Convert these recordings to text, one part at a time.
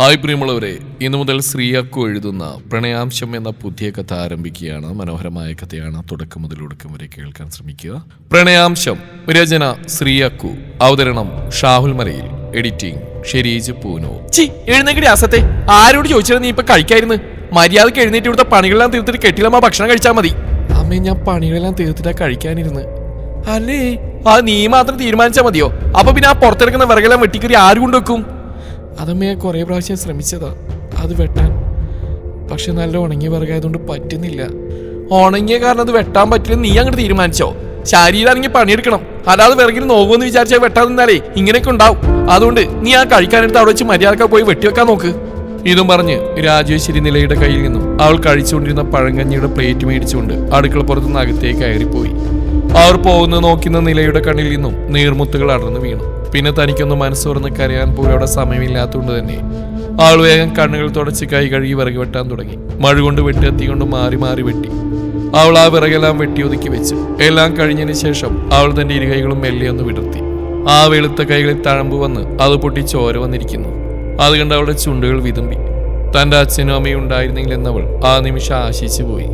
Hi പ്രിയമുള്ളവരെ ഇന്നു മുതൽ ശ്രീയാക്കു എഴുതുന്ന പ്രണയാംശം എന്ന പുതിയ കഥ ആരംഭിക്കുകയാണ്. മനോഹരമായ കഥയാണ് തുടക്കം മുതൽ ഒടുക്കം വരെ കേൾക്കാൻ ശ്രമിക്കുക. പ്രണയാംശം രചന ശ്രീയാക്കു. അവതരണം ഷാഹുൽ മലയിൽ. എഡിറ്റിംഗ് ഷെരീജ് പൂനോ ചി എഴുന്നേക്കടി അസത്തെ ആരോട് ചോദിച്ചാലും നീ ഇപ്പൊ കഴിക്കായിരുന്നു? മര്യാദയ്ക്ക് എഴുന്നേറ്റ് ഇവിടുത്തെ പണികളെല്ലാം തീർത്തിട്ട് കെട്ടിലമ്മ ഭക്ഷണം കഴിച്ചാൽ മതി. അമ്മേ ഞാൻ പണികളെല്ലാം തീർത്തിട്ടാ കഴിക്കാനിരുന്ന്. അല്ലേ? ആ നീ മാത്രം തീരുമാനിച്ചാൽ മതിയോ? അപ്പൊ പിന്നെ ആ പുറത്തെടുക്കുന്ന വിറകെല്ലാം വെട്ടിക്കറി ആര് കൊണ്ടുവെക്കും? അതമ്മേ ഞാൻ കുറേ പ്രാവശ്യം ശ്രമിച്ചതാ. അത് വെട്ടാൻ. പക്ഷെ നല്ല ഉണങ്ങിയ വിറകായതുകൊണ്ട് പറ്റുന്നില്ല. ഉണങ്ങിയ കാരണം അത് വെട്ടാൻ പറ്റില്ല നീ അങ്ങോട്ട് തീരുമാനിച്ചോ? ശരീരമാണെങ്കിൽ പണിയെടുക്കണം. അല്ലാതെ വിറകിന് നോക്കുമെന്ന് വിചാരിച്ചാൽ വെട്ടാൻ നിന്നാലേ ഇങ്ങനെയൊക്കെ ഉണ്ടാവും. അതുകൊണ്ട് നീ ആ കഴിക്കാനെടുത്ത് അവിടെ വെച്ച് മര്യാദക്ക പോയി വെട്ടിവെക്കാൻ നോക്ക്. ഇതും പറഞ്ഞ് രാജേശ്വരി നിലയുടെ കയ്യിൽ നിന്നും അവൾ കഴിച്ചുകൊണ്ടിരുന്ന പഴങ്കഞ്ഞിയുടെ പ്ലേറ്റ് മേടിച്ചുകൊണ്ട് അടുക്കള പുറത്തുനിന്ന് അകത്തേക്ക് കയറിപ്പോയി. അവർ പോകുന്നത് നോക്കുന്ന നിലയുടെ കണ്ണിൽ നിന്നും നീർമുത്തുകൾ അടർന്നു വീണു. പിന്നെ തനിക്കൊന്ന് മനസ്സ് തുറന്ന് കരയാൻ പോലും അവിടെ സമയമില്ലാത്തതുകൊണ്ട് തന്നെ ആൾ വേഗം കണ്ണുകൾ തുടച്ച് കൈ കഴുകി വിറക് വെട്ടാൻ തുടങ്ങി. മഴ കൊണ്ട് വെട്ടി എത്തി കൊണ്ട് മാറി മാറി വെട്ടി. അവൾ ആ വിറകെല്ലാം വെട്ടി ഒതുക്കി വെച്ചു. എല്ലാം കഴിഞ്ഞതിന് ശേഷം അവൾ തന്റെ ഇരുകൈകളും മെല്ലെ ഒന്ന് വിടർത്തി. ആ വെളുത്ത കൈകളിൽ തഴമ്പ് വന്ന് അത് പൊട്ടി ചോര വന്നിരിക്കുന്നു. അത് കണ്ട് അവളുടെ ചുണ്ടുകൾ വിതുമ്പി. തന്റെ അച്ഛനും അമ്മയും ഉണ്ടായിരുന്നെങ്കിൽ എന്നവൾ ആ നിമിഷം ആശിച്ചു പോയി.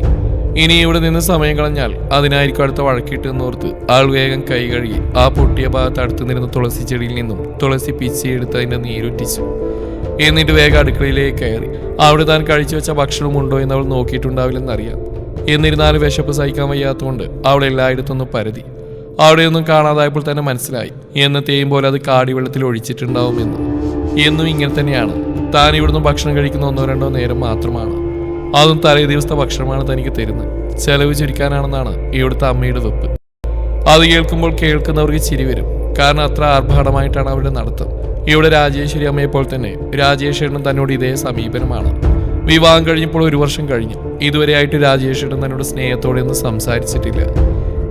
ഇനി ഇവിടെ നിന്ന് സമയം കളഞ്ഞാൽ അതിനായിരിക്കും അടുത്ത വഴക്കിട്ട് വഴക്കിട്ടെന്നോർത്ത് ആൾ വേഗം കൈ കഴുകി ആ പൊട്ടിയ ഭാഗത്ത് അടുത്ത് നിരുന്ന തുളസി ചെടിയിൽ നിന്നും തുളസി പിച്ചിയെടുത്ത് അതിന്റെ നീരൊറ്റിച്ചു. എന്നിട്ട് വേഗം അടുക്കളയിലേക്ക് കയറി. അവിടെ താൻ കഴിച്ചു വെച്ച ഭക്ഷണം ഉണ്ടോ എന്ന് അവൾ നോക്കിയിട്ടുണ്ടാവില്ലെന്നറിയാം. എന്നിരുന്നാലും വിശപ്പ് സഹിക്കാൻ വയ്യാത്തതുകൊണ്ട് അവൾ എല്ലായിടത്തും ഒന്ന് പരതി. അവിടെയൊന്നും കാണാതായപ്പോൾ തന്നെ മനസ്സിലായി. എന്നത്തെയും പോലെ അത് കാടിവെള്ളത്തിൽ ഒഴിച്ചിട്ടുണ്ടാവുമെന്ന്. എന്നും ഇങ്ങനെ തന്നെയാണ്. താൻ ഇവിടുന്ന് ഭക്ഷണം കഴിക്കുന്ന ഒന്നോ രണ്ടോ നേരം മാത്രമാണ്. അതും തലേ ദിവസത്തെ ഭക്ഷണമാണ് തനിക്ക് തരുന്നത്. ചെലവ് ചുരുക്കാനാണെന്നാണ് ഇവിടുത്തെ അമ്മയുടെ വെപ്പ്. അത് കേൾക്കുമ്പോൾ കേൾക്കുന്നവർക്ക് ചിരി വരും. കാരണം അത്ര ആർഭാടമായിട്ടാണ് അവരുടെ നടത്തം. ഇവിടെ രാജേശ്വരി അമ്മയെ പോലെ തന്നെ രാജേഷേട്ടൻ തന്നോട് ഇതേ സമീപനമാണ്. വിവാഹം കഴിഞ്ഞപ്പോൾ ഒരു വർഷം കഴിഞ്ഞു. ഇതുവരെയായിട്ട് രാജേഷേട്ടൻ തന്നോട് സ്നേഹത്തോടെ ഒന്നും സംസാരിച്ചിട്ടില്ല.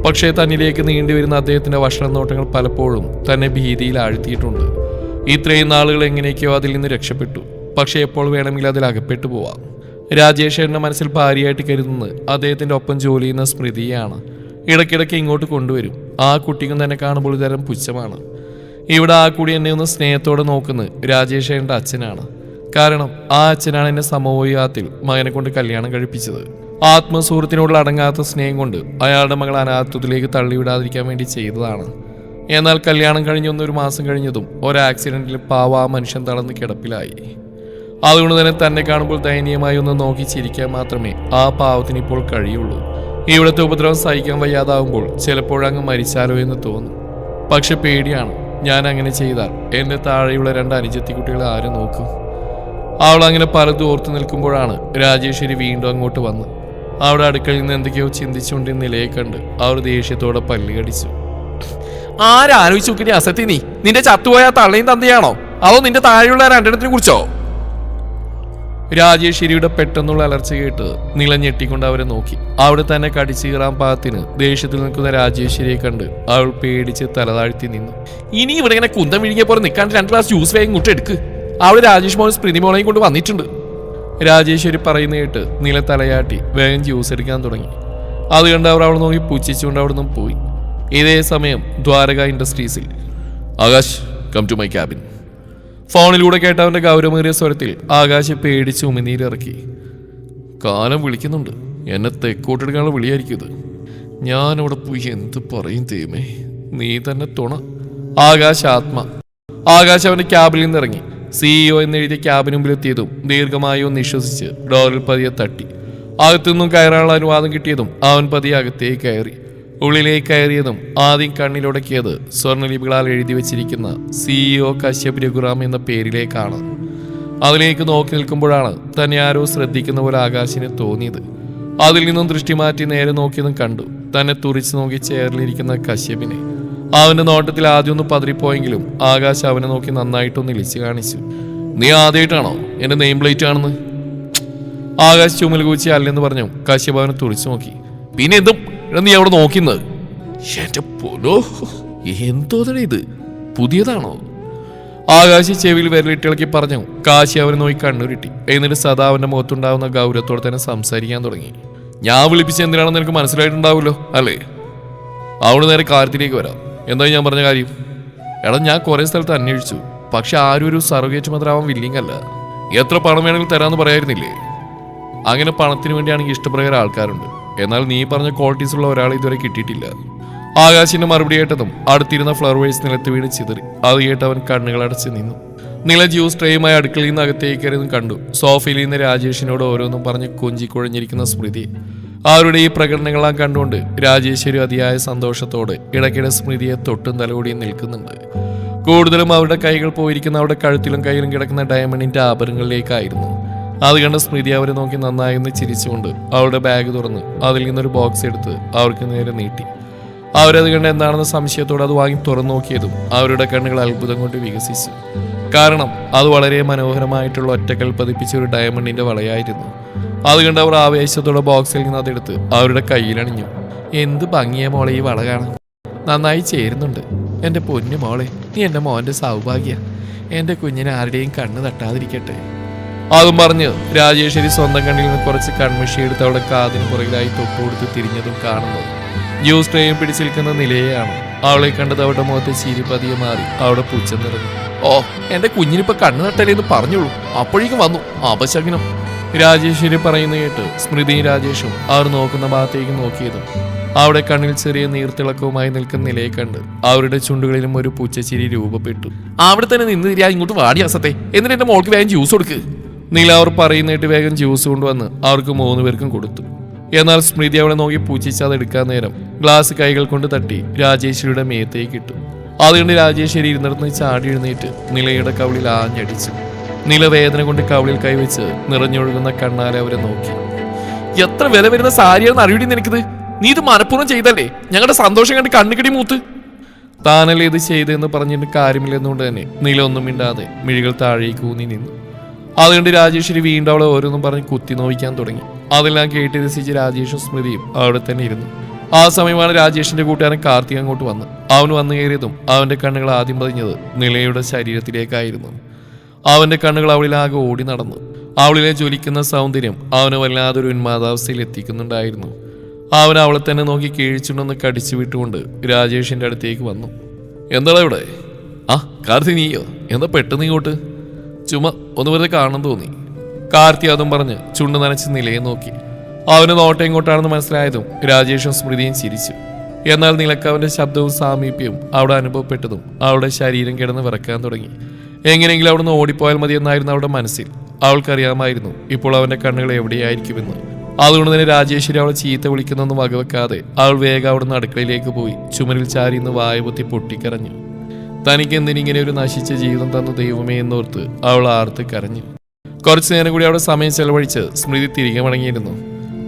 പക്ഷേ തന്നിലേക്ക് നീണ്ടുവരുന്ന അദ്ദേഹത്തിന്റെ ഭക്ഷണ നോട്ടങ്ങൾ പലപ്പോഴും തന്നെ ഭീതിയിൽ ആഴ്ത്തിയിട്ടുണ്ട്. ഇത്രയും നാളുകൾ എങ്ങനെയൊക്കെയോ അതിൽ നിന്ന് രക്ഷപ്പെട്ടു. പക്ഷേ എപ്പോൾ വേണമെങ്കിലും അതിൽ അകപ്പെട്ടു പോവാം. രാജേഷേട്ടന്റെ മനസ്സിൽ ഭാര്യയായിട്ട് കരുതുന്നത് അദ്ദേഹത്തിന്റെ ഒപ്പം ജോലി ചെയ്യുന്ന സ്മൃതിയാണ് ഇടയ്ക്കിടയ്ക്ക് ഇങ്ങോട്ട് കൊണ്ടുവരും. ആ കുട്ടിക്കും തന്നെ കാണുമ്പോൾ ഇതരം പുച്ഛമാണ്. ഇവിടെ ആ കൂടി എന്നെ ഒന്ന് സ്നേഹത്തോടെ നോക്കുന്നത് രാജേഷേട്ടന്റെ അച്ഛനാണ്. കാരണം ആ അച്ഛനാണ് എന്നെ സമൂഹത്തിൽ മകനെ കൊണ്ട് കല്യാണം കഴിപ്പിച്ചത്. ആത്മസുഹൃത്തിനോടുള്ള അടങ്ങാത്ത സ്നേഹം കൊണ്ട് അയാളുടെ മകൾ അനാഥത്വത്തിലേക്ക് തള്ളിവിടാതിരിക്കാൻ വേണ്ടി ചെയ്തതാണ്. എന്നാൽ കല്യാണം കഴിഞ്ഞൊന്നൊരു മാസം കഴിഞ്ഞതും ഒരു ആക്സിഡന്റിൽ പാവ ആ മനുഷ്യൻ തളർന്ന് കിടപ്പിലായി. അതുകൊണ്ട് തന്നെ തന്നെ കാണുമ്പോൾ ദയനീയമായി ഒന്ന് നോക്കി ചിരിക്കാൻ മാത്രമേ ആ പാവത്തിന് ഇപ്പോൾ കഴിയുള്ളൂ. ഇവിടുത്തെ ഉപദ്രവം സഹിക്കാൻ വയ്യാതാവുമ്പോൾ ചിലപ്പോഴങ്ങ് മരിച്ചാലോ എന്ന് തോന്നും. പക്ഷെ പേടിയാണ് ഞാൻ അങ്ങനെ ചെയ്താൽ എന്റെ താഴെയുള്ള രണ്ട് അനുജത്തി കുട്ടികളെ ആരും നോക്കും? അവൾ അങ്ങനെ പലതും ഓർത്തു നിൽക്കുമ്പോഴാണ് രാജേശ്വരി വീണ്ടും അങ്ങോട്ട് വന്ന്. അവിടെ അടുക്കളയിൽ നിന്ന് എന്തൊക്കെയോ ചിന്തിച്ചുകൊണ്ട് നിലയെ കണ്ട് അവർ ദേഷ്യത്തോടെ പല്ല് കടിച്ചു. ആരാലോചിച്ച് നോക്കി അസത്തി നീ നിന്റെ ചത്തുപോയ തള്ളയും തന്തയാണോ? അതോ നിന്റെ താഴെയുള്ള രണ്ടെണ്ണത്തിനെ കുറിച്ചോ? രാജേശ്വരിയുടെ പെട്ടെന്നുള്ള അലർച്ച കേട്ട് നിലഞ്ഞെട്ടിക്കൊണ്ട് അവരെ നോക്കി. അവിടെ തന്നെ കടിച്ചു കീറാൻ പാകത്തിന് ദേഷ്യത്തിൽ നിൽക്കുന്ന രാജേശ്വരിയെ കണ്ട് അവൾ പേടിച്ച് തലതാഴ്ത്തി നിന്നു. ഇനി ഇവിടെ ഇങ്ങനെ കുന്തം വിഴുങ്ങിയ പോലെ നിൽക്കാണ്ട് രണ്ട് ഗ്ലാസ് ജ്യൂസ് വേഗം ഇങ്ങോട്ട് എടുക്ക്. അവിടെ രാജേഷ് മോഹൻ സ്പ്രിതി മോളെയും കൊണ്ട് വന്നിട്ടുണ്ട്. രാജേശ്വരി പറയുന്ന കേട്ട് നില തലയാട്ടി വേഗം ജ്യൂസ് എടുക്കാൻ തുടങ്ങി. അത് കണ്ട് അവർ അവിടെ നോക്കി പുച്ഛിച്ചുകൊണ്ട് അവിടെ നിന്നും പോയി. ഇതേ സമയം Dwaraka ഇൻഡസ്ട്രീസിൽ Akash come to my cabin ഫോണിലൂടെ കേട്ട അവന്റെ ഗൗരവമേറിയ സ്വരത്തിൽ ആകാശ് പേടിച്ച് ഉമിനീരിറക്കി. കാലം വിളിക്കുന്നുണ്ട്. എന്നെ തെക്കോട്ടെടുക്കാനുള്ള വിളിയായിരിക്കും ഇത്. ഞാനവിടെ പോയി എന്ത് പറയും തീമേ നീ തന്നെ തുണ. ആകാശ് ആത്മ. ആകാശ് അവന്റെ ക്യാബിൽ നിന്ന് ഇറങ്ങി സിഇഒ എന്നെഴുതിയ ക്യാബിന് മുമ്പിലെത്തിയതും ദീർഘമായി ഒന്ന് നിശ്വസിച്ച് ഡോറിൽ പതിയെ തട്ടി. അകത്തുനിന്നും കയറാനുള്ള അനുവാദം കിട്ടിയതും അവൻ പതിയെ അകത്തേക്ക് കയറി. ഉള്ളിലേക്ക് കയറിയതും ആദ്യം കണ്ണിലുടക്കിയത് സ്വർണലിപികളാൽ എഴുതി വെച്ചിരിക്കുന്ന സിഇഒ കശ്യപ് രഘുറാം എന്ന പേരിലേക്കാണ്. അതിലേക്ക് നോക്കി നിൽക്കുമ്പോഴാണ് തന്നെ ആരോ ശ്രദ്ധിക്കുന്ന പോലെ ആകാശിന് തോന്നിയത്. അതിൽ നിന്നും ദൃഷ്ടി മാറ്റി നേരെ നോക്കിയതും കണ്ടു. തന്നെ തുറിച്ചു നോക്കി ചേറിലിരിക്കുന്ന കശ്യപിനെ. അവന്റെ നോട്ടത്തിൽ ആദ്യം ഒന്ന് പതറിപ്പോയെങ്കിലും ആകാശ് അവനെ നോക്കി നന്നായിട്ടൊന്ന് ഇളിച്ചു കാണിച്ചു. നീ ആദ്യമായിട്ടാണോ എന്റെ നെയിം പ്ലേറ്റ് ആണെന്ന്? ആകാശ് ചുമൽ കൂച്ചി അല്ലെന്ന് പറഞ്ഞു കശ്യപ് അവനെ തുറിച്ചു നോക്കി. പിന്നെ എന്തും നീ അവിടെ നോക്കുന്നത്? എന്റെ പൊലോ എന്തോ ഇത്? പുതിയതാണോ? ആകാശി ചെവിയിൽ വിരലിട്ടിളക്കി പറഞ്ഞു കാശി അവനെ നോക്കി കണ്ണുരുട്ടി. എന്നിട്ട് സദാ അവന്റെ മുഖത്തുണ്ടാവുന്ന ഗൗരവത്തോടെ തന്നെ സംസാരിക്കാൻ തുടങ്ങി. ഞാൻ വിളിപ്പിച്ച എന്തിനാണെന്ന് എനിക്ക് മനസ്സിലായിട്ടുണ്ടാവുമല്ലോ അല്ലേ? അവിടെ നേരെ കാര്യത്തിലേക്ക് വരാം. എന്താ ഞാൻ പറഞ്ഞ കാര്യം? എടാ ഞാൻ കുറെ സ്ഥലത്ത് അന്വേഷിച്ചു. പക്ഷെ ആരും ഒരു സർവേറ്റ് മാത്രമാവാൻ വില്ലിങ് അല്ല. എത്ര പണം വേണമെങ്കിലും തരാമെന്ന് പറയായിരുന്നില്ലേ? അങ്ങനെ പണത്തിന് വേണ്ടിയാണെങ്കിൽ ഇഷ്ടപ്രകാരം ആൾക്കാരുണ്ട്. എന്നാൽ നീ പറഞ്ഞ ക്വാളിറ്റീസ് ഉള്ള ഒരാൾ ഇതുവരെ കിട്ടിയിട്ടില്ല. ആകാശിന്റെ മറുപടി കേട്ടതും അടുത്തിരുന്ന ഫ്ലവർവേഴ്സ് നിലത്ത് വീണ് ചിതറി. അത് കേട്ട് അവൻ കണ്ണുകളടച്ച് നിന്നു. നില ജ്യൂസ് ട്രേയുമായി അടുക്കളയിൽ നിന്ന് അകത്തേക്ക് കയറിയതും കണ്ടു. സോഫയിൽ നിന്ന് രാജേഷിനോട് ഓരോന്നും പറഞ്ഞ് കൊഞ്ചിക്കുഴഞ്ഞിരിക്കുന്ന സ്മൃതി. അവരുടെ ഈ പ്രകടനങ്ങളാം കണ്ടുകൊണ്ട് രാജേശ്വരി അതിയായ സന്തോഷത്തോടെ ഇടയ്ക്കിടെ സ്മൃതിയെ തൊട്ടും തലകൂടിയും നിൽക്കുന്നുണ്ട്. കൂടുതലും അവരുടെ കൈകൾ പോയിരിക്കുന്ന അവരുടെ കഴുത്തിലും കയ്യിലും കിടക്കുന്ന ഡയമണ്ടിന്റെ ആഭരണങ്ങളിലേക്കായിരുന്നു. അത് കണ്ട സ്മൃതി അവരെ നോക്കി നന്നായി ഒന്ന് ചിരിച്ചുകൊണ്ട് അവളുടെ ബാഗ് തുറന്ന് അതിൽ നിന്നൊരു ബോക്സ് എടുത്ത് അവർക്ക് നേരെ നീട്ടി. അവരത് കണ്ട് എന്താണെന്ന സംശയത്തോടെ അത് വാങ്ങി തുറന്നു നോക്കിയതും അവരുടെ കണ്ണുകൾ അത്ഭുതം കൊണ്ട് വികസിച്ചു. കാരണം അത് വളരെ മനോഹരമായിട്ടുള്ള ഒറ്റക്കൽ പതിപ്പിച്ച ഒരു ഡയമണ്ടിന്റെ വളയായിരുന്നു. അത് കണ്ട് അവർ ആവേശത്തോടെ ബോക്സിൽ നിന്ന് അതെടുത്ത് അവരുടെ കയ്യിലണിഞ്ഞു എന്ത് ഭംഗിയ മോളെ ഈ വള കാണാൻ. നന്നായി ചേരുന്നുണ്ട്. എന്റെ പൊന്നു മോളെ നീ എന്റെ മോന്റെ സൗഭാഗ്യ. എന്റെ കുഞ്ഞിനെ ആരുടെയും കണ്ണ് തട്ടാതിരിക്കട്ടെ. അതും പറഞ്ഞ് രാജേശ്വരി സ്വന്തം കണ്ണിൽ നിന്ന് കുറച്ച് കൺമഷി എടുത്ത് അവളുടെ കാതിന് പുറകിലായി തൊട്ടുകൊടുത്ത് തിരിഞ്ഞതും കാണുന്നത്. ജ്യൂസ് ട്രെയിൻ പിടിച്ചിരിക്കുന്ന നിലയെയാണ്. അവളെ കണ്ടത് അവളുടെ മുഖത്തെ ചിരി മാറി. അവിടെ പൂച്ച നിറഞ്ഞു. ഓ എന്റെ കുഞ്ഞിനിപ്പോ കണ്ണു നട്ടലേന്ന് പറഞ്ഞോളൂ. അപ്പോഴേക്കും വന്നു. അപശകനം. രാജേശ്വരി പറയുന്ന കേട്ട് സ്മൃതിയും രാജേഷും അവർ നോക്കുന്ന ഭാഗത്തേക്ക് നോക്കിയതും അവിടെ കണ്ണിൽ ചെറിയ നീർത്തിളക്കവുമായി നിൽക്കുന്ന നിലയെ കണ്ട് അവരുടെ ചുണ്ടുകളിലും ഒരു പുച്ചച്ചിരി രൂപപ്പെട്ടു. അവിടെ തന്നെ നിന്ന് തിരിയാ ഇങ്ങോട്ട് വാടിയാസത്തെ എന്നിട്ട് എന്റെ മോൾക്ക് വേഗം ജ്യൂസ് കൊടുക്ക്. നീല അവർ പറയുന്നിട്ട് വേഗം ജ്യൂസ് കൊണ്ടുവന്ന് അവർക്ക് മൂന്ന് പേർക്കും കൊടുത്തു. എന്നാൽ സ്മൃതി അവളെ നോക്കി പൂച്ചിച്ച് അത് എടുക്കാൻ നേരം ഗ്ലാസ് കൈകൾ കൊണ്ട് തട്ടി രാജേശ്വരിയുടെ മേത്തേക്ക് ഇട്ടു. അതുകൊണ്ട് രാജേശ്വരി ഇരുന്നിടത്ത് ചാടി എഴുന്നേറ്റ് നിലയുടെ കവിളിൽ ആഞ്ഞടിച്ചു. നില വേദന കൊണ്ട് കവിളിൽ കൈവച്ച് നിറഞ്ഞൊഴുകുന്ന കണ്ണാലെ അവരെ നോക്കി. എത്ര വില വരുന്ന സാരിയാണെന്ന് അറിയടി നിനക്കിത്? നീ ഇത് മനഃപൂർവം ചെയ്തല്ലേ? ഞങ്ങളുടെ സന്തോഷം കണ്ട് കണ്ണുകിടി മൂത്ത്. താനല്ലേ ഇത് ചെയ്തെന്ന് പറഞ്ഞിട്ട് കാര്യമില്ലെന്നുകൊണ്ട് തന്നെ നില ഒന്നും മിണ്ടാതെ മിഴികൾ താഴേക്ക് ഊന്നി നിന്നു. അതുകൊണ്ട് രാജേശ്വരി വീണ്ടും അവളെ ഓരോന്നും പറഞ്ഞ് കുത്തി നോവിക്കാൻ തുടങ്ങി. അതെല്ലാം കേട്ട് രസിച്ച് രാജേഷും സ്മൃതിയും അവിടെ തന്നെ ഇരുന്നു. ആ സമയമാണ് രാജേഷിന്റെ കൂട്ടുകാരൻ കാർത്തിക് അങ്ങോട്ട് വന്ന് അവൻ വന്നു കയറിയതും അവന്റെ കണ്ണുകൾ ആദ്യം പതിഞ്ഞത് നിലയുടെ ശരീരത്തിലേക്കായിരുന്നു. അവന്റെ കണ്ണുകൾ അവളിലാകെ ഓടി നടന്നു. അവളിലെ ജ്വലിക്കുന്ന സൗന്ദര്യം അവന് വല്ലാതൊരു ഉന്മാദാവസ്ഥയിൽ എത്തിക്കുന്നുണ്ടായിരുന്നു. അവൻ അവളെ തന്നെ നോക്കി കീഴ്ച്ചുണ്ടെന്ന് കടിച്ചു വിട്ടുകൊണ്ട് രാജേഷിന്റെ അടുത്തേക്ക് വന്നു. എന്താടാ ഇവിടെ? ആ കാർത്തി നീയോ? എന്താ പെട്ടെന്ന് ഇങ്ങോട്ട്? ചുമ ഒന്ന് വെറുതെ കാണാൻ തോന്നി. കാർത്തി അതും പറഞ്ഞ് ചുണ്ട് നനച്ച് നിലയെ നോക്കി. അവന് നോട്ടം എങ്ങോട്ടാണെന്ന് മനസ്സിലായതും രാജേഷും സ്മൃതിയും ചിരിച്ചു. എന്നാൽ നിലക്കവന്റെ ശബ്ദവും സാമീപ്യവും അവിടെ അനുഭവപ്പെട്ടതും അവളുടെ ശരീരം കിടന്ന് വിറക്കാൻ തുടങ്ങി. എങ്ങനെയെങ്കിലും അവിടുന്ന് ഓടിപ്പോയാൽ മതിയെന്നായിരുന്നു അവളുടെ മനസ്സിൽ. അവൾക്കറിയാമായിരുന്നു ഇപ്പോൾ അവന്റെ കണ്ണുകൾ എവിടെയായിരിക്കുമെന്ന്. അതുകൊണ്ട് തന്നെ രാജേശ്വരി അവളെ ചീത്ത വിളിക്കുന്നൊന്നും വകവെക്കാതെ അവൾ വേഗം അവിടുന്ന് അടുക്കളയിലേക്ക് പോയി ചുമരിൽ ചാരി ഇന്ന് വായപൊത്തി പൊട്ടിക്കരഞ്ഞു. തനിക്ക് എന്തിനിങ്ങനെ ഒരു നശിച്ച ജീവിതം തന്നു ദൈവമേ എന്നോർത്ത് അവൾ ആർത്ത് കരഞ്ഞു. കുറച്ചു നേരം കൂടി അവിടെ സമയം ചെലവഴിച്ച് സ്മൃതി തിരികെ മടങ്ങിയിരുന്നു.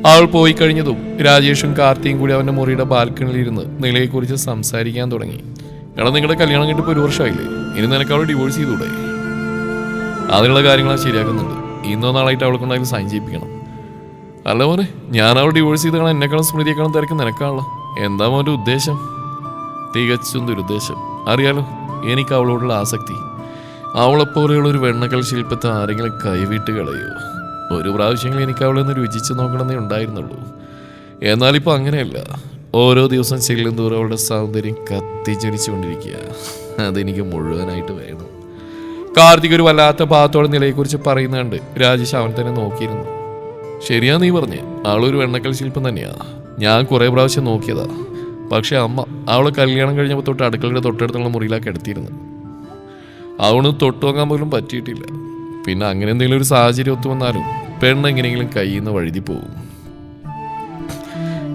അവൾ പോയി കഴിഞ്ഞതും രാജേഷും കാർത്തിയും കൂടി അവന്റെ മുറിയുടെ ബാൽക്കണിയിൽ ഇരുന്ന് നിലയെക്കുറിച്ച് സംസാരിക്കാൻ തുടങ്ങി. എടാ നിങ്ങളുടെ കല്യാണം കഴിഞ്ഞിട്ട് ഒരു വർഷമായില്ലേ? ഇനി നിനക്ക് അവൾ ഡിവോഴ്സ് ചെയ്തൂടെ അതിനുള്ള കാര്യങ്ങൾ ശരിയാക്കുന്നുണ്ട്. ഇന്നോ നാളായിട്ട് അവളെ കൊണ്ടായാലും സൈൻ ചെയ്യിപ്പിക്കണം. അല്ല മോനെ ഞാൻ അവൾ ഡിവോഴ്സ് ചെയ്ത് കാണാൻ എന്നെക്കാളും സ്മൃതിയെക്കാളും തിരക്ക് നിനക്കാണല്ലോ. എന്താ മോന്റെ ഉദ്ദേശം? തികച്ചും ദുരുദ്ദേശം. അറിയാലോ എനിക്ക് അവളോടുള്ള ആസക്തി. അവളെപ്പോലെയുള്ള ഒരു വെണ്ണക്കൽ ശില്പത്തെ ആരെങ്കിലും കൈവിട്ട് കളയോ ഒരു പ്രാവശ്യങ്ങളിൽ എനിക്ക് അവളെ ഒന്ന് രുചിച്ച് നോക്കണമെന്നേ ഉണ്ടായിരുന്നുള്ളൂ. എന്നാലിപ്പോൾ അങ്ങനെയല്ല. ഓരോ ദിവസം ചെല്ലും തോറും അവളുടെ സൗന്ദര്യം കത്തിജ്വലിച്ചുകൊണ്ടിരിക്കുക. അതെനിക്ക് മുഴുവനായിട്ട് വേണം. കാർത്തിക് ഒരു വല്ലാത്ത ഭാഗത്തോടെ നിലയെക്കുറിച്ച് പറയുന്നുണ്ട്. രാജേഷ് അവൻ തന്നെ നോക്കിയിരുന്നു. ശരിയാ നീ പറഞ്ഞേ. ആളൊരു വെണ്ണക്കൽ ശില്പം തന്നെയാ. ഞാൻ കുറേ പ്രാവശ്യം നോക്കിയതാ. പക്ഷെ അമ്മ അവളെ കല്യാണം കഴിഞ്ഞപ്പോൾ തൊട്ട് അടുക്കളയുടെ തൊട്ടടുത്തുള്ള മുറിയിലാക്കി എടുത്തിരുന്നു. അവന് തൊട്ട് നോക്കാൻ പോലും പറ്റിയിട്ടില്ല. പിന്നെ അങ്ങനെ എന്തെങ്കിലും ഒരു സാഹചര്യം ഒത്തു വന്നാലും പെണ്ണ് എങ്ങനെയെങ്കിലും കയ്യിൽ നിന്ന് വഴുതി പോകും.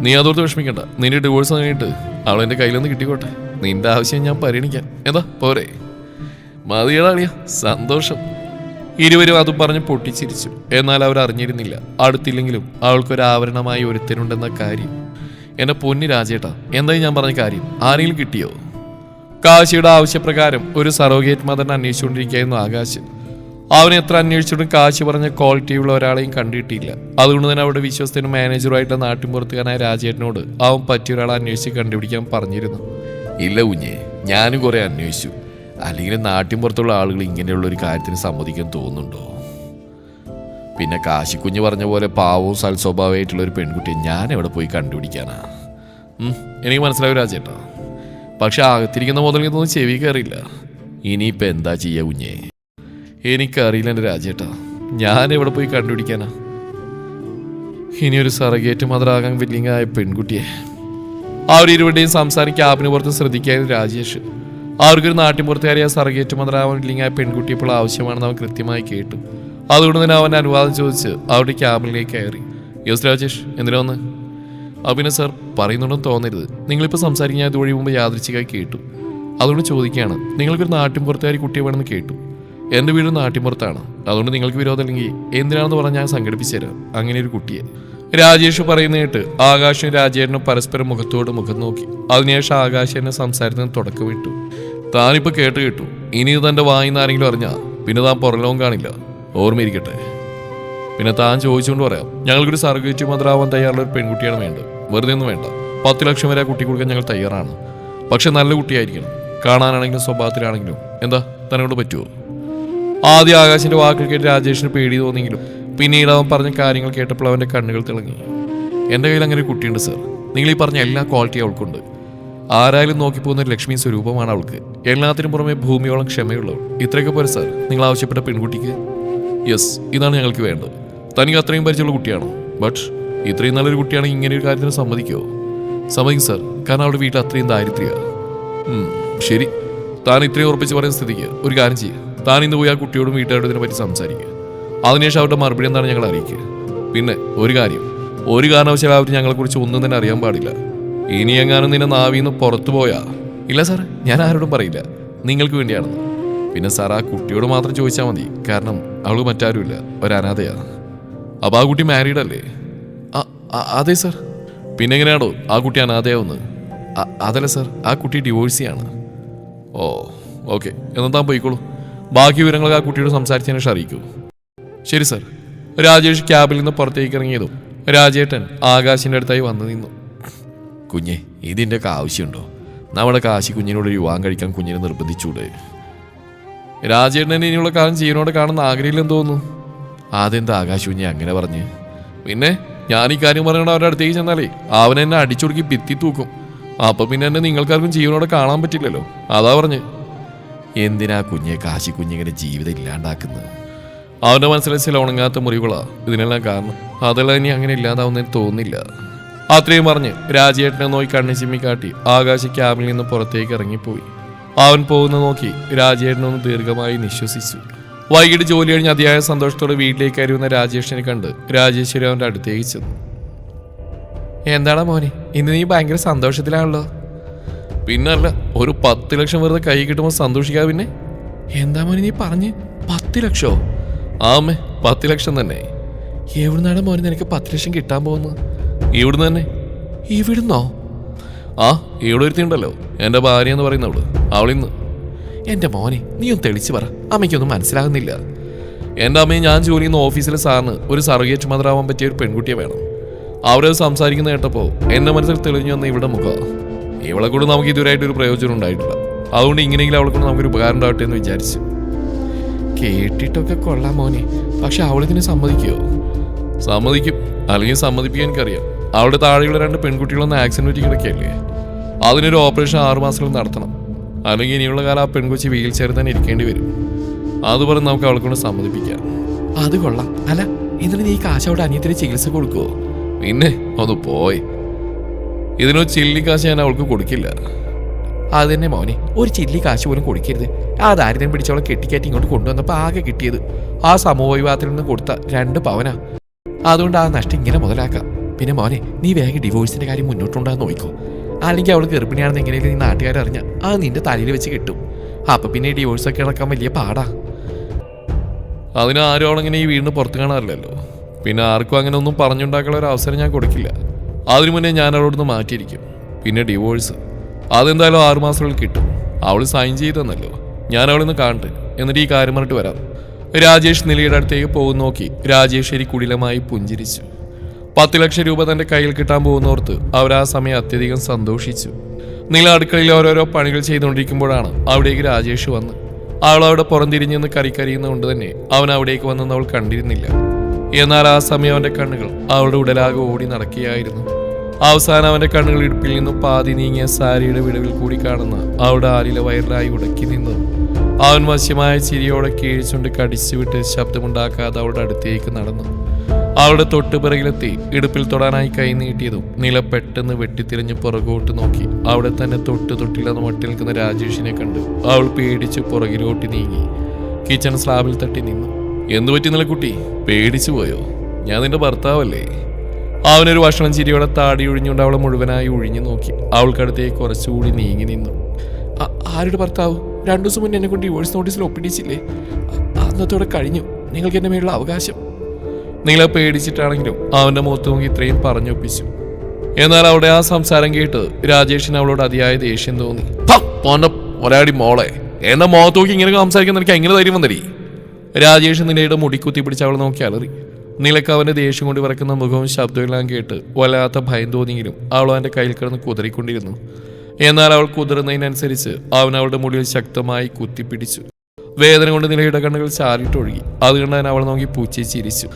നീ അതോർത്ത് വിഷമിക്കണ്ട. നിന്റെ ഡിവോഴ്സ് കഴിഞ്ഞിട്ട് അവൾ എന്റെ കയ്യിലൊന്ന് കിട്ടിക്കോട്ടെ. നിന്റെ ആവശ്യം ഞാൻ പരിഗണിക്കാം. എന്താ പോരെ. മതിയടാളിയ സന്തോഷം. ഇരുവരും അതും പറഞ്ഞ് പൊട്ടിച്ചിരിച്ചു. എന്നാൽ അവർ അറിഞ്ഞിരുന്നില്ല അടുത്തില്ലെങ്കിലും അവൾക്കൊരു ആവരണമായി ഒരുത്തനുണ്ടെന്ന കാര്യം. എന്റെ പൊന്നി രാജേട്ടാ എന്തായി ഞാൻ പറഞ്ഞ കാര്യം? ആരെങ്കിലും കിട്ടിയോ? കാശിയുടെ ആവശ്യപ്രകാരം ഒരു സറോഗേറ്റ് മദറിനെ അന്വേഷിച്ചുകൊണ്ടിരിക്കുകയായിരുന്നു ആകാശ്. അവൻ എത്ര അന്വേഷിച്ചിട്ടും കാശി പറഞ്ഞ ക്വാളിറ്റിയുള്ള ഒരാളെയും കണ്ടിട്ടില്ല. അതുകൊണ്ട് തന്നെ അവിടെ വിശ്വസ്തനും മാനേജറുമായിട്ട് നാട്ടിൻപുറത്തുകാരനായ രാജേട്ടനോട് അവൻ പറ്റിയ ഒരാളെ അന്വേഷിച്ച് കണ്ടുപിടിക്കാൻ പറഞ്ഞിരുന്നു. ഇല്ല കുഞ്ഞെ ഞാനും കുറെ അന്വേഷിച്ചു. അല്ലെങ്കിൽ നാട്ടിൻപുറത്തുള്ള ആളുകൾ ഇങ്ങനെയുള്ള ഒരു കാര്യത്തിന് സമ്മതിക്കാൻ തോന്നുന്നുണ്ടോ? പിന്നെ കാശിക്കുഞ്ഞ് പറഞ്ഞ പോലെ പാവവും സൽസ്വഭാവമായിട്ടുള്ള ഒരു പെൺകുട്ടിയെ ഞാൻ എവിടെ പോയി കണ്ടുപിടിക്കാനാ? എനിക്ക് മനസ്സിലാവും രാജേട്ടാ. പക്ഷെ അകത്തിരിക്കുന്ന മുതൽ ഇതൊന്നും ചെവി കയറിയില്ല. ഇനിയിപ്പോൾ എന്താ ചെയ്യുക കുഞ്ഞേ? എനിക്കറിയില്ല എന്റെ രാജേട്ടാ. ഞാൻ എവിടെ പോയി കണ്ടുപിടിക്കാനാ? ഇനിയൊരു സറഗേറ്റ് മദറാകാൻ വില്ലിങ്ങായ പെൺകുട്ടിയെ. അവരിരുവരുടെയും സംസാരം ക്യാബിന് പുറത്ത് ശ്രദ്ധിക്കായിരുന്നു രാജേഷ്. അവർക്കൊരു നാട്ടിൻ പുറത്തേറിയ സറഗേറ്റ് മദറാകാൻ വില്ലിങ്ങായ പെൺകുട്ടി ഇപ്പോൾ ആവശ്യമാണെന്ന് അവൻ കൃത്യമായി കേട്ടു. അതുകൊണ്ട് തന്നെ അവൻ അനുവാദം ചോദിച്ച് അവരുടെ ക്യാബിനിലേക്ക് കയറി. യോസ് രാജേഷ് എന്തിനാ വന്ന്? അഭിന സാർ പറയുന്നുണ്ടെന്ന് തോന്നരുത്. നിങ്ങളിപ്പോൾ സംസാരിക്കാൻ ഇതുവഴി മുമ്പ് യാദൃച്ഛികമായി കേട്ടു. അതുകൊണ്ട് ചോദിക്കുകയാണ് നിങ്ങൾക്കൊരു നാട്ടിൻപുറത്തുകാരി കുട്ടിയെ വേണമെന്ന് കേട്ടു. എന്റെ വീട് നാട്ടിൻപുറത്താണ്. അതുകൊണ്ട് നിങ്ങൾക്ക് വിരോധമില്ലെങ്കിൽ എന്തിനാണെന്ന് പറഞ്ഞാൽ ഞാൻ സംഘടിപ്പിച്ചു തരാം. അങ്ങനെ ഒരു കുട്ടിയെ. രാജേഷ് പറയുന്ന കേട്ട് ആകാശും രാജേട്ടനും പരസ്പരം മുഖത്തോട് മുഖം നോക്കി. അതിനുശേഷം ആകാശ് എന്നെ സംസാരത്തിന് തുടക്കം വിട്ടു താനിപ്പോൾ കേട്ട് കേട്ടു. ഇനി തന്റെ വായിന്ന് ആരെങ്കിലും അറിഞ്ഞാ? പിന്നെ താൻ പുറലോകം കാണില്ല. ഓർമ്മയിരിക്കട്ടെ. പിന്നെ താൻ ചോദിച്ചുകൊണ്ട് പറയാം ഞങ്ങൾക്കൊരു സർഗേറ്റ് മദറാവാൻ തയ്യാറുള്ള ഒരു പെൺകുട്ടിയാണ് വേണ്ടത്. വെറുതെ ഒന്നും വേണ്ട. പത്ത് ലക്ഷം വരെ കുട്ടി കൊടുക്കാൻ ഞങ്ങൾ തയ്യാറാണ്. പക്ഷെ നല്ല കുട്ടിയായിരിക്കണം. കാണാനാണെങ്കിലും സ്വഭാവത്തിലാണെങ്കിലും. എന്താ? തന്നോട് പറ്റുമോ ആദ്യം ആകാശിന്റെ വാക്കുകൾ കേട്ട് രാജേഷിന് പേടി തോന്നിയെങ്കിലും പിന്നീട് അവൻ പറഞ്ഞ കാര്യങ്ങൾ കേട്ടപ്പോൾ അവന്റെ കണ്ണുകൾ തിളങ്ങി. എന്റെ കയ്യിൽ അങ്ങനെ കുട്ടിയുണ്ട് സർ. നിങ്ങൾ ഈ പറഞ്ഞ എല്ലാ ക്വാളിറ്റിയും അവൾക്കുണ്ട്. ആരായാലും നോക്കിപ്പോകുന്ന ലക്ഷ്മി സ്വരൂപമാണ് അവൾക്ക്. എല്ലാത്തിനും പുറമെ ഭൂമിയോളം ക്ഷമയുള്ളവൾ. ഇത്രയൊക്കെ പോരെ സർ. നിങ്ങൾ ആവശ്യപ്പെട്ട പെൺകുട്ടിക്ക് യെസ് ഇതാണ് ഞങ്ങൾക്ക് വേണ്ടത്. തനിക്ക് അത്രയും പരിചയമുള്ള കുട്ടിയാണോ? ബട്ട് ഇത്രയും നല്ലൊരു കുട്ടിയാണ് ഇങ്ങനെ ഒരു കാര്യത്തിന് സമ്മതിക്കുമോ സമ്മതിക്കും സർ കാരണം അവളുടെ വീട്ടിൽ അത്രയും ദാരിദ്ര്യമാണ് ശരി. താൻ ഇത്രയും ഉറപ്പിച്ച് പറയുന്ന സ്ഥിതിക്ക് ഒരു കാര്യം ചെയ്യുക താൻ ഇന്ന് പോയി ആ കുട്ടിയോടും വീട്ടുകാരോടും ഇതിനെ പറ്റി സംസാരിക്കുക അതിനുശേഷം അവരുടെ മറുപടി എന്താണ് ഞങ്ങൾ അറിയിക്കുക പിന്നെ ഒരു കാര്യം. ഒരു കാരണവശാലും അവർ ഞങ്ങളെക്കുറിച്ച് ഒന്നും തന്നെ അറിയാൻ പാടില്ല. ഇനി എങ്ങാനും നിന്നെ നാവിന്ന് പുറത്തു പോയാ? ഇല്ല സാർ ഞാൻ ആരോടും പറയില്ല. നിങ്ങൾക്ക് വേണ്ടിയാണെന്ന്. പിന്നെ സാർ ആ കുട്ടിയോട് മാത്രം ചോദിച്ചാൽ മതി. കാരണം അവൾ മറ്റാരുമില്ല. ഒരു അനാഥയാണ് അപ്പോൾ ആ കുട്ടി മാരീഡ് അല്ലേ? അതെ സാർ. പിന്നെ എങ്ങനെയാണോ ആ കുട്ടി അനാഥയാവുന്നത്? അതല്ല സാർ ആ കുട്ടി ഡിവോഴ്സിയാണ് ഓ ഓക്കെ. എന്നാൽ താൻ പോയിക്കോളൂ. ബാക്കി വിവരങ്ങളൊക്കെ ആ കുട്ടിയോട് സംസാരിച്ചതിന് ശേഷം അറിയിക്കൂ. ശരി സാർ. രാജേഷ് ക്യാബിൽ നിന്ന് പുറത്തേക്ക് ഇറങ്ങിയതും രാജേട്ടൻ ആകാശിന്റെ അടുത്തായി വന്നു നിന്നു. കുഞ്ഞെ ഇതിന്റെ ഒക്കെ ആവശ്യമുണ്ടോ? നമ്മുടെ കാശി കുഞ്ഞിനോട് വിവാഹം കഴിക്കാൻ കുഞ്ഞിനെ നിർബന്ധിച്ചൂടെ? രാജേട്ടനെ ഇനിയുള്ള കാലം ജീവനോട് കാണുന്ന ആഗ്രഹമില്ലെന്ന് തോന്നുന്നു. അതെന്താ ആകാശ് കുഞ്ഞി അങ്ങനെ പറഞ്ഞ്? പിന്നെ ഞാൻ ഈ കാര്യം പറഞ്ഞുകൊണ്ട് അവരുടെ അടുത്തേക്ക് ചെന്നാലേ അവൻ എന്നെ അടിച്ചുടുക്കി ഭിത്തി തൂക്കും. അപ്പം പിന്നെ എന്നെ നിങ്ങൾക്കാർക്കും ജീവനോട് കാണാൻ പറ്റില്ലല്ലോ. അതാ പറഞ്ഞ്. എന്തിനാ കുഞ്ഞെ കാശി കുഞ്ഞിങ്ങനെ ജീവിതം ഇല്ലാണ്ടാക്കുന്നത്? അവന്റെ മനസ്സിലെ ചില ഉണങ്ങാത്ത മുറിവുകളാണ് ഇതിനെല്ലാം കാരണം. അതെല്ലാം ഇനി അങ്ങനെ ഇല്ലാതാവുന്നതിന് തോന്നില്ല അത്രയും പറഞ്ഞ് രാജേട്ടനെ നോക്കി കണ്ണു ചിമ്മി കാട്ടി ആകാശ് ക്യാബിൽ നിന്ന് പുറത്തേക്ക് ഇറങ്ങിപ്പോയി. അവൻ പോകുന്ന നോക്കി രാജേഷനൊന്ന് ദീർഘമായി നിശ്വസിച്ചു. വൈകിട്ട് ജോലി കഴിഞ്ഞ് അതിയായ സന്തോഷത്തോടെ വീട്ടിലേക്ക് കയറുന്ന രാജേഷിനെ കണ്ട് രാജേശ്വരി അവന്റെ അടുത്തേക്ക് ചെന്നു. എന്താടാ മോനെ ഇന്ന് നീ ഭയങ്കര സന്തോഷത്തിലാണല്ലോ? പിന്നല്ല ഒരു പത്ത് ലക്ഷം വെറുതെ കൈ കിട്ടുമ്പോൾ സന്തോഷിക്കാ പിന്നെ? എന്താ മോനെ നീ പറഞ്ഞ്? പത്ത് ലക്ഷോ? ആമേ പത്ത് ലക്ഷം തന്നെ. എവിടുന്നാണ് മോനെ നിനക്ക് പത്ത് ലക്ഷം കിട്ടാൻ പോകുന്നത്? ഇവിടുന്ന് തന്നെ. ഇവിടുന്നോ? ആ ഇവിടെ ഒരുത്തിയുണ്ടല്ലോ എന്റെ ഭാര്യ എന്ന് പറയുന്നവൾ. അവളിന്ന് എന്റെ മോനെ നീ ഒന്ന് തെളിച്ച് പറ. അമ്മയ്ക്കൊന്നും മനസ്സിലാകുന്നില്ല. എന്റെ അമ്മയെ ഞാൻ ജോലി ചെയ്യുന്ന ഓഫീസിലെ സാറിന് ഒരു സർഗേറ്റ് മദറാവാൻ പറ്റിയ ഒരു പെൺകുട്ടിയെ വേണം. അവരത് സംസാരിക്കുന്ന കേട്ടപ്പോൾ എന്റെ മനസ്സിൽ തെളിഞ്ഞു വന്ന ഇവിടെ മുഖം. ഇവളെ കൂടെ നമുക്ക് ഇതുവരെയായിട്ട് ഒരു പ്രയോജനം ഉണ്ടായിട്ടില്ല. അതുകൊണ്ട് ഇങ്ങനെയെങ്കിലും അവളെ കൊണ്ട് നമുക്കൊരു ഉപകാരം ഉണ്ടാവട്ടെ എന്ന് വിചാരിച്ചു. കേട്ടിട്ടൊക്കെ കൊള്ളാം മോനെ. പക്ഷെ അവളിതിന് സമ്മതിക്കുമോ സമ്മതിക്കും. അല്ലെങ്കിൽ സമ്മതിപ്പിക്കാൻ എനിക്കറിയാം. അവളുടെ താഴെയുള്ള രണ്ട് പെൺകുട്ടികളൊന്ന് ആക്സിഡന്റ് പറ്റി കിടക്കുകയല്ലേ അതിനൊരു ഓപ്പറേഷൻ ആറുമാസത്തിൽ നടത്തണം. അല്ലെങ്കിൽ ഇനിയുള്ള കാലം ആ പെൺകൊച്ചി വീൽ ചെയറിൽ തന്നെ ഇരിക്കേണ്ടി വരും. അത് പറഞ്ഞ് നമുക്ക് അവളെ കൊണ്ട് സമ്മതിപ്പിക്കാം. അത് കൊള്ളാം. അല്ല എന്നിട്ട് നീ കാശ് അവിടെ അനിയത്തിന് ചികിത്സ കൊടുക്കുവോ? പിന്നെ ഒന്ന് പോയി. ഇതിനൊരു ചില്ലി കാശ് ഞാൻ അവൾക്ക് കൊടുക്കില്ല. അത് തന്നെ മോനെ ഒരു ചില്ലി കാശ് പോലും കൊടുക്കരുത്. ആ ദാരിദ്ര്യം പിടിച്ചവളെ കെട്ടിക്കയറ്റി ഇങ്ങോട്ട് കൊണ്ടുവന്നപ്പോൾ ആകെ കിട്ടിയത് ആ സമൂഹ വിവാഹത്തിൽ നിന്ന് കൊടുത്ത രണ്ട് പവനാ. അതുകൊണ്ട് ആ നഷ്ടം ഇങ്ങനെ മുതലാക്കാം. പിന്നെ മോനെ നീ വേഗം ഡിവോഴ്സിന്റെ കാര്യം മുന്നോട്ടുണ്ടാകുന്ന നോക്കോ അല്ലെങ്കിൽ അവൾ ഗർഭിണിയാണെന്ന് എങ്ങനെയെങ്കിലും നീ നാട്ടുകാരെ അറിഞ്ഞ ആ നിന്റെ തലയിൽ വെച്ച് കിട്ടും. അപ്പൊ പിന്നെ ഡിവോഴ്സ് ഒക്കെ ഇളക്കാൻ വലിയ പാടാ. അതിന് ആരും അവളങ്ങനെ ഈ വീടിന് പുറത്ത് കാണാറില്ലല്ലോ. പിന്നെ ആർക്കും അങ്ങനെ ഒന്നും പറഞ്ഞുണ്ടാക്കാനുള്ള ഒരു അവസരം ഞാൻ കൊടുക്കില്ല. അതിനു മുന്നേ ഞാൻ അവളോടൊന്ന് മാറ്റിയിരിക്കും. പിന്നെ ഡിവോഴ്സ് അതെന്തായാലും ആറുമാസത്തിൽ കിട്ടും. അവൾ സൈൻ ചെയ്തെന്നല്ലോ ഞാൻ അവളിന്ന് കാണട്ടെ. എന്നിട്ട് ഈ കാര്യം പറഞ്ഞിട്ട് വരാം. രാജേഷ് നിലയുടെ അടുത്തേക്ക് പോകും നോക്കി രാജേശ്വരി കുടിലമായി പുഞ്ചിരിച്ചു. പത്ത് ലക്ഷം രൂപ തന്റെ കയ്യിൽ കിട്ടാൻ പോകുന്നോർത്ത് അവർ ആ സമയം അത്യധികം സന്തോഷിച്ചു. നില അടുക്കളയിൽ ഓരോരോ പണികൾ ചെയ്തുകൊണ്ടിരിക്കുമ്പോഴാണ് അവിടേക്ക് രാജേഷ് വന്ന്. അവൾ അവിടെ പുറംതിരിഞ്ഞ് നിന്ന് കരിക്കരിയുന്നതുകൊണ്ട് തന്നെ അവൻ അവിടേക്ക് വന്നെന്ന് അവൾ കണ്ടിരുന്നില്ല. എന്നാൽ ആ സമയം അവന്റെ കണ്ണുകൾ അവളുടെ ഉടലാകെ ഓടി നടക്കുകയായിരുന്നു. അവസാനം അവന്റെ കണ്ണുകൾ ഇടുപ്പിൽ നിന്നും പാതി നീങ്ങിയ സാരിയുടെ വിടവിൽ കൂടി കാണുന്ന അവളുടെ ആലില വയറിലായി ഉടക്കി നിന്നു. അവൻ വശ്യമായ ചിരിയോടെ കീഴ്ച്ചുകൊണ്ട് കടിച്ചുവിട്ട് ശബ്ദമുണ്ടാക്കാതെ അവളുടെ അടുത്തേക്ക് നടന്നു. അവളുടെ തൊട്ട് പിറകിലെത്തി ഇടുപ്പിൽ തൊടാനായി കൈ നീട്ടിയതും നില പെട്ടെന്ന് വെട്ടിത്തിരിഞ്ഞ് പുറകോട്ട് നോക്കി. അവിടെ തന്നെ തൊട്ട് തൊട്ടില്ലെന്ന് മട്ടിൽ നിൽക്കുന്ന രാജേഷിനെ കണ്ട് അവൾ പേടിച്ച് പുറകിലോട്ട് നീങ്ങി. കിച്ചൺ സ്ലാബിൽ തട്ടി നിന്നു. എന്തു പറ്റി നില കുട്ടി? പേടിച്ചു പോയോ? ഞാൻ നിന്റെ ഭർത്താവല്ലേ? അവനൊരു ഭക്ഷണം ചിരിയോടെ താടി ഒഴിഞ്ഞുകൊണ്ട് അവളെ മുഴുവനായി ഒഴിഞ്ഞു നോക്കി. അവൾക്കടുത്തേക്ക് കുറച്ചുകൂടി നീങ്ങി നിന്നു. "ആ- ആരുടെ ഭർത്താവ്? രണ്ടു ദിവസം മുന്നേ എന്നെ കൊണ്ട് ഡിവോഴ്സ് നോട്ടീസിൽ ഒപ്പിടിച്ചില്ലേ അന്നത്തോടെ കഴിഞ്ഞു. നിങ്ങൾക്ക് എന്റെ മേലുള്ള അവകാശം. നിങ്ങളെ പേടിച്ചിട്ടാണെങ്കിലും അവന്റെ മുഖത്ത് നോക്കി ഇത്രയും പറഞ്ഞൊപ്പിച്ചു. എന്നാൽ അവിടെ ആ സംസാരം കേട്ട് രാജേഷിന് അവളോട് അതിയായ ദേഷ്യം തോന്നി. "ഹ, പോന്റെ ഒരാടി മോളെ എന്നെ മുഖത്ത് നോക്കി ഇങ്ങനെ സംസാരിക്കുന്ന എനിക്ക് എങ്ങനെ ധൈര്യം വന്നടി? രാജേഷ് നിലയുടെ മുടിക്കുത്തി പിടിച്ച് അവളെ നോക്കി അലറി. നിലയ്ക്ക് അവന്റെ ദേഷ്യം കൊണ്ട് വിറക്കുന്ന മുഖവും ശബ്ദമെല്ലാം കേട്ട് വല്ലാത്ത ഭയം തോന്നിയെങ്കിലും അവൾ അവന്റെ കയ്യിൽ കിടന്ന് കുതിരിക്കൊണ്ടിരുന്നു എന്നാൽ അവൾ കുതിർന്നതിനനുസരിച്ച് അവൻ അവളുടെ മുടിയിൽ ശക്തമായി കുത്തിപ്പിടിച്ചു. വേദന കൊണ്ട് നിലയുടെ കണ്ണുകൾ ചാരിട്ടൊഴുകി. അത് തന്നെ അവൾ നോക്കി പൂച്ചി ചിരിച്ചു.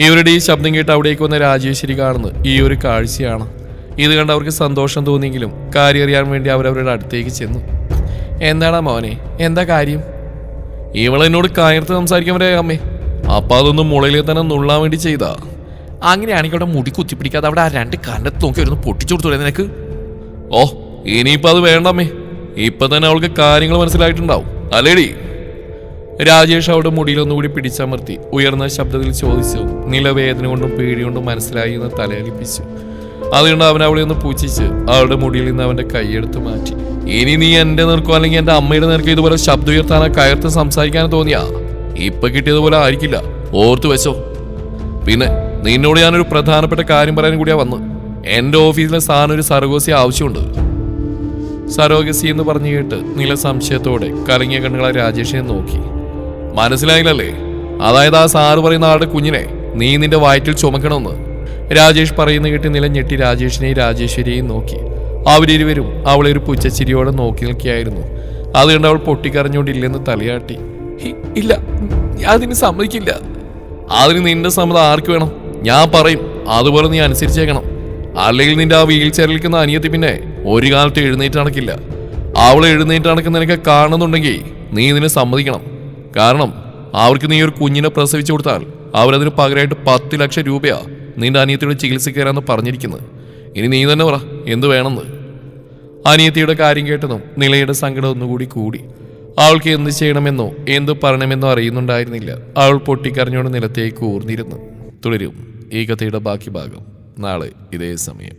ഇവരുടെ ഈ ശബ്ദം കേട്ട് അവിടേക്ക് വന്ന രാജേശ്വരി കാണുന്നത് ഈ ഒരു കാഴ്ചയാണ്. ഇത് കണ്ട് അവർക്ക് സന്തോഷം തോന്നിയെങ്കിലും കാര്യം അറിയാൻ വേണ്ടി അവരവരുടെ അടുത്തേക്ക് ചെന്നു. എന്താടാ മോനെ? എന്താ കാര്യം? ഇവളെന്നോട് കയർത്ത് സംസാരിക്കാൻ വരെ അമ്മേ? അപ്പൊ അതൊന്നും മുളയിലെ തന്നെ നുള്ളാൻ വേണ്ടി ചെയ്താ. അങ്ങനെയാണെങ്കിൽ അവിടെ മുടി കുത്തിപ്പിടിക്കാതെ അവിടെ ആ രണ്ട് കണ്ടത്ത് നോക്കി ഒരു പൊട്ടിച്ചു കൊടുത്തു നിനക്ക്? ഓ ഇനിയിപ്പോ അത് വേണ്ടമ്മേ ഇപ്പൊ തന്നെ അവൾക്ക് കാര്യങ്ങൾ മനസ്സിലായിട്ടുണ്ടാവും. അല്ലേടി? രാജേഷ് അവിടെ മുടിയിലൊന്നുകൂടി പിടിച്ചമർത്തി ഉയർന്ന ശബ്ദത്തിൽ ചോദിച്ചു നിലവേദന കൊണ്ടും പേടി കൊണ്ടും മനസ്സിലായി എന്ന് തലയലിപ്പിച്ചു. അതുകൊണ്ട് അവൻ അവളെ ഒന്ന് പൂച്ചിച്ച് അവളുടെ മുടിയിൽ നിന്ന് അവന്റെ കൈയെടുത്ത് മാറ്റി. ഇനി നീ എന്റെ നിർക്കോ അല്ലെങ്കിൽ എന്റെ അമ്മയുടെ നേർക്കോ ഇതുപോലെ ശബ്ദം ഉയർത്താനോ കയർത്ത് സംസാരിക്കാനോ തോന്നിയാ? ഇപ്പൊ കിട്ടിയതുപോലെ ആയിരിക്കില്ല. ഓർത്തു വെച്ചോ. പിന്നെ നിന്നോട് ഞാനൊരു പ്രധാനപ്പെട്ട കാര്യം പറയാൻ കൂടിയാ വന്നു. എന്റെ ഓഫീസിലെ സാധനം ഒരു സർഗോസി ആവശ്യമുണ്ട്. സരോഗസി എന്ന് പറഞ്ഞു കേട്ട് നില സംശയത്തോടെ കലങ്ങിയ കണ്ണുകളെ രാജേഷിനെ നോക്കി. മനസ്സിലായില്ലല്ലേ? അതായത് ആ സാറ് പറയുന്ന ആളുടെ കുഞ്ഞിനെ നീ നിന്റെ വയറ്റിൽ ചുമക്കണമെന്ന്. രാജേഷ് പറയുന്ന കേട്ട് ഞെട്ടി രാജേഷിനെയും രാജേശ്വരിയെയും നോക്കി. അവരിരുവരും അവളെ ഒരു പുച്ചച്ചിരിയോടെ നോക്കി നിൽക്കുകയായിരുന്നു. അതുകൊണ്ട് അവൾ പൊട്ടിക്കറിഞ്ഞോണ്ടില്ലെന്ന് തലയാട്ടി. ഇല്ല ഞാൻ അതിന് സമ്മതിക്കില്ല. അതിന് നിന്റെ സമ്മതം ആർക്ക് വേണം? ഞാൻ പറയും. അതുപോലെ നീ അനുസരിച്ചേക്കണം. അല്ലെങ്കിൽ നിന്റെ ആ വീൽ ചെയറിൽ നിൽക്കുന്ന അനിയത്തി പിന്നെ ഒരു കാലത്ത് എഴുന്നേറ്റ് നടക്കില്ല. അവളെ എഴുന്നേറ്റ് നടക്കുന്ന നിനക്ക് കാണുന്നുണ്ടെങ്കിൽ നീ ഇതിന് സമ്മതിക്കണം. കാരണം അവർക്ക് നീ ഒരു കുഞ്ഞിനെ പ്രസവിച്ചു കൊടുത്താൽ അവരതിന് പകരമായിട്ട് പത്ത് ലക്ഷം രൂപയാ നിന്റെ അനിയത്തിയുടെ ചികിത്സയ്ക്ക് തരാമെന്ന് പറഞ്ഞിരിക്കുന്നത്. ഇനി നീ തന്നെ പറ എന്ത് വേണമെന്ന്. അനിയത്തിയുടെ കാര്യം കേട്ടതും നിലയുടെ സങ്കടം ഒന്നുകൂടി കൂടി. അവൾക്ക് എന്ത് ചെയ്യണമെന്നോ എന്ത് പറയണമെന്നോ അറിയുന്നുണ്ടായിരുന്നില്ല. അവൾ പൊട്ടിക്കരഞ്ഞോണ്ട് നിലത്തേക്ക് ഊർന്നിരുന്നു. തുടരും ഈ കഥയുടെ ബാക്കി ഭാഗം. നാളെ ഇതേ സമയം.